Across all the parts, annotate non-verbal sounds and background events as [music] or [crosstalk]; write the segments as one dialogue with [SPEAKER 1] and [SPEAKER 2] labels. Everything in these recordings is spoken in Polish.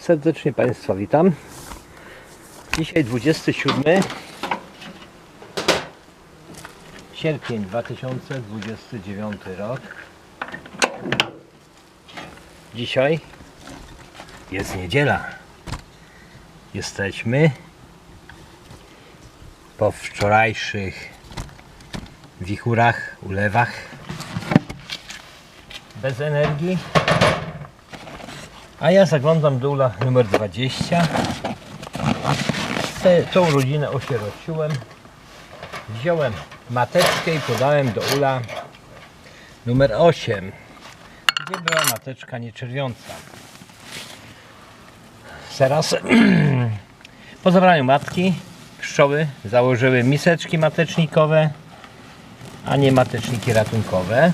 [SPEAKER 1] Serdecznie Państwa witam. Dzisiaj 27 sierpień 2029 rok. Dzisiaj jest niedziela. Jesteśmy po wczorajszych wichurach, ulewach bez energii. A ja zaglądam do ula numer 20. Te, tą rodzinę osierociłem. Wziąłem mateczkę i podałem do ula numer 8, gdzie była mateczka nieczerwiąca. Teraz [clears throat] po zabraniu matki pszczoły założyły miseczki matecznikowe, a nie mateczniki ratunkowe.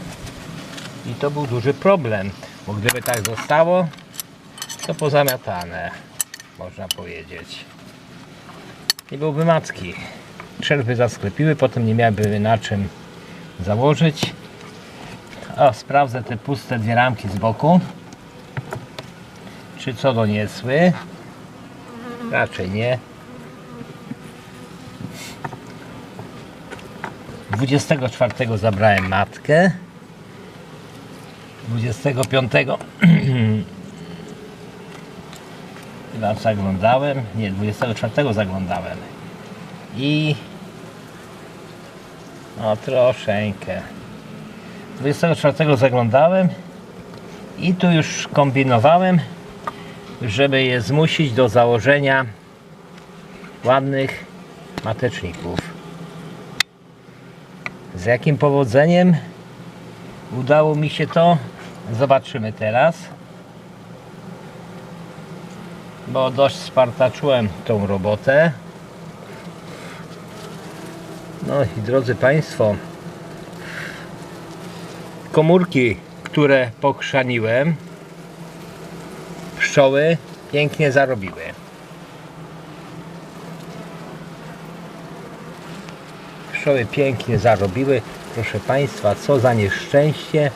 [SPEAKER 1] I to był duży problem, bo gdyby tak zostało, to pozamiatane, można powiedzieć. Nie byłoby matki. Czerwy zasklepiły, potem nie miałyby na czym założyć. O, sprawdzę te puste dwie ramki z boku. Czy co doniesły? Raczej nie. 24 zabrałem matkę. 25 [clears throat] chyba zaglądałem. Nie, 24 zaglądałem. I no troszeczkę. 24 zaglądałem i tu już kombinowałem, żeby je zmusić do założenia ładnych mateczników. Z jakim powodzeniem udało mi się to? Zobaczymy teraz. Bo dość spartaczyłem tą robotę. No i drodzy Państwo, komórki, które pokrzaniłem, pszczoły pięknie zarobiły. Pszczoły pięknie zarobiły. Proszę Państwa, co za nieszczęście.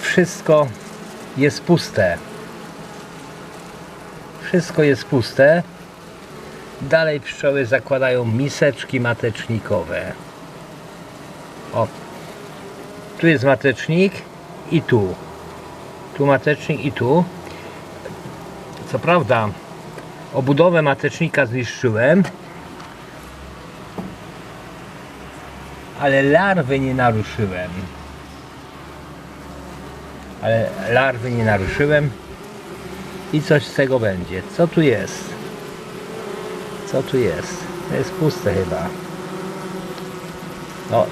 [SPEAKER 1] Wszystko jest puste. Wszystko jest puste. Dalej pszczoły zakładają miseczki matecznikowe. O, tu jest matecznik i tu. Tu matecznik i tu. Co prawda, obudowę matecznika zniszczyłem, ale larwy nie naruszyłem. Ale larwy nie naruszyłem i coś z tego będzie. Co tu jest? Co tu jest? To jest puste chyba. O,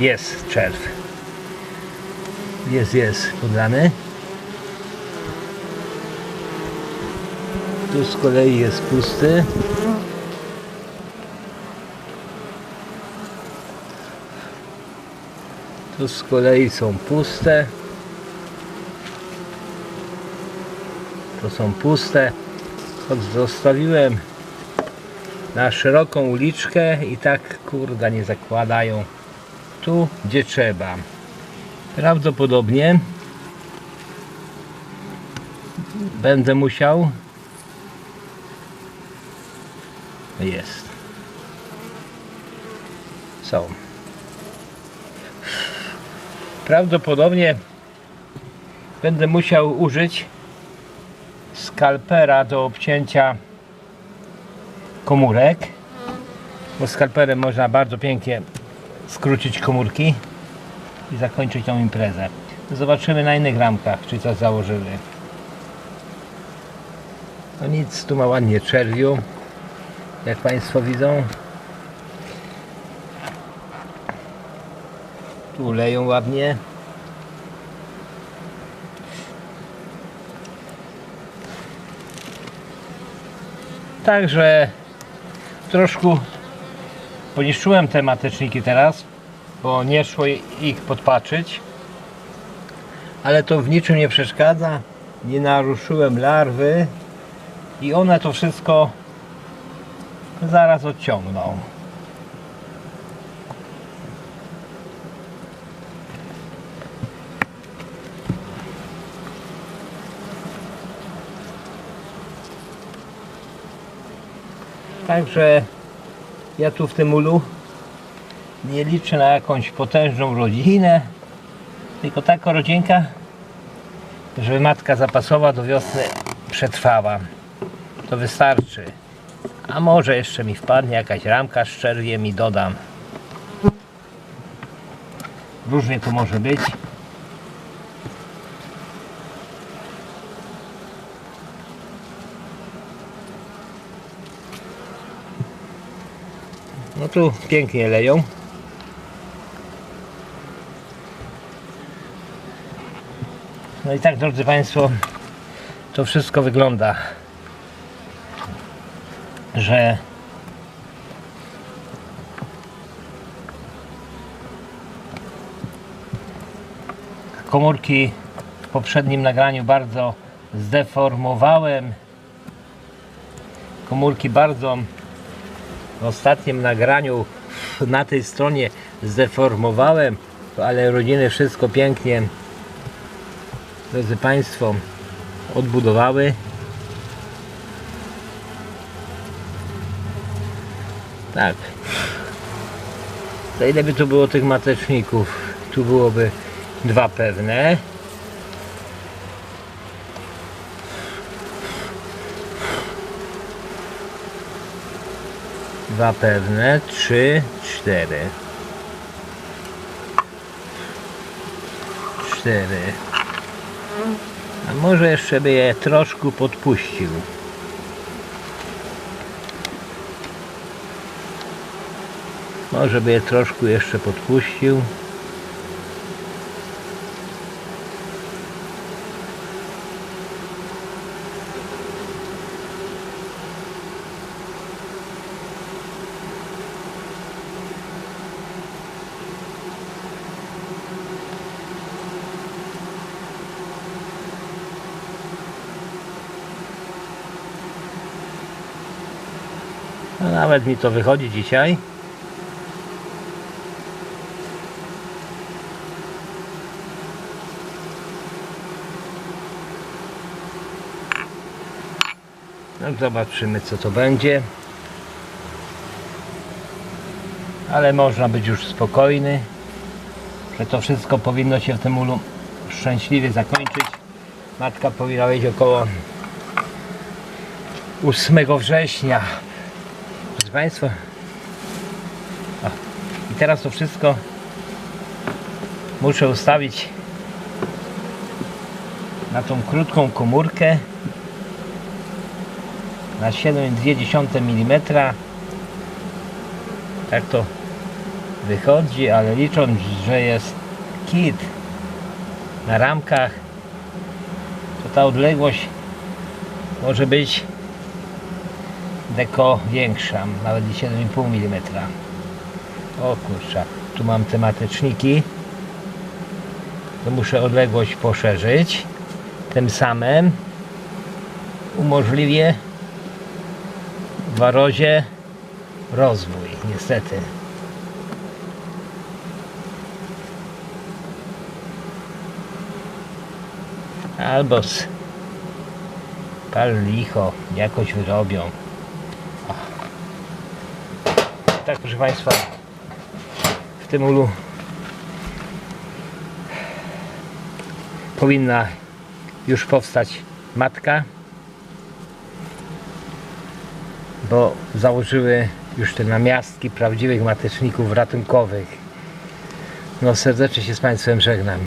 [SPEAKER 1] jest czerw. Jest, jest podlany. Tu z kolei jest pusty. Tu z kolei są puste. To są puste. Zostawiłem na szeroką uliczkę i tak kurda nie zakładają tu gdzie trzeba. Prawdopodobnie będę musiał jest są prawdopodobnie będę musiał użyć skalpera do obcięcia komórek bo skalperem można bardzo pięknie skrócić komórki i zakończyć tą imprezę. Zobaczymy na innych ramkach czy coś założyły no nic, tu ma ładnie czerwiu jak Państwo widzą. Tu leją ładnie Także troszkę poniszczyłem te mateczniki teraz, bo nie szło ich podpatrzyć. Ale to w niczym nie przeszkadza. Nie naruszyłem larwy i one to wszystko zaraz odciągną. Także ja tu w tym ulu nie liczę na jakąś potężną rodzinę, tylko taka rodzinka, żeby matka zapasowa do wiosny przetrwała. To wystarczy. A może jeszcze mi wpadnie jakaś ramka z czerwiem i dodam. Różnie to może być. No tu pięknie leją. No i tak drodzy Państwo, to wszystko wygląda, że komórki w poprzednim nagraniu bardzo zdeformowałem. Komórki bardzo ostatnim nagraniu na tej stronie zdeformowałem, ale rodziny wszystko pięknie, drodzy Państwo, odbudowały. Tak. To ile by tu było tych mateczników? Tu byłoby dwa pewne. Dwa pewne, trzy, cztery. Cztery. A może jeszcze by je troszkę podpuścił. Może by je troszkę jeszcze podpuścił. No nawet mi to wychodzi dzisiaj. No zobaczymy co to będzie. Ale można być już spokojny, że to wszystko powinno się w tym ulu szczęśliwie zakończyć. Matka powinna być około 8 września. Proszę Państwa. O. I teraz to wszystko muszę ustawić na tą krótką komórkę na 7,2 mm. Tak to wychodzi, ale licząc, że jest kit na ramkach, to ta odległość może być deko większa, nawet i 7,5 mm. O kurczę, tu mam te mateczniki. To muszę odległość poszerzyć. Tym samym umożliwię warozie rozwój, niestety. Albo z pal licho jakoś wyrobią. Tak proszę Państwa w tym ulu powinna już powstać matka bo założyły już te namiastki prawdziwych mateczników ratunkowych. No serdecznie się z Państwem żegnam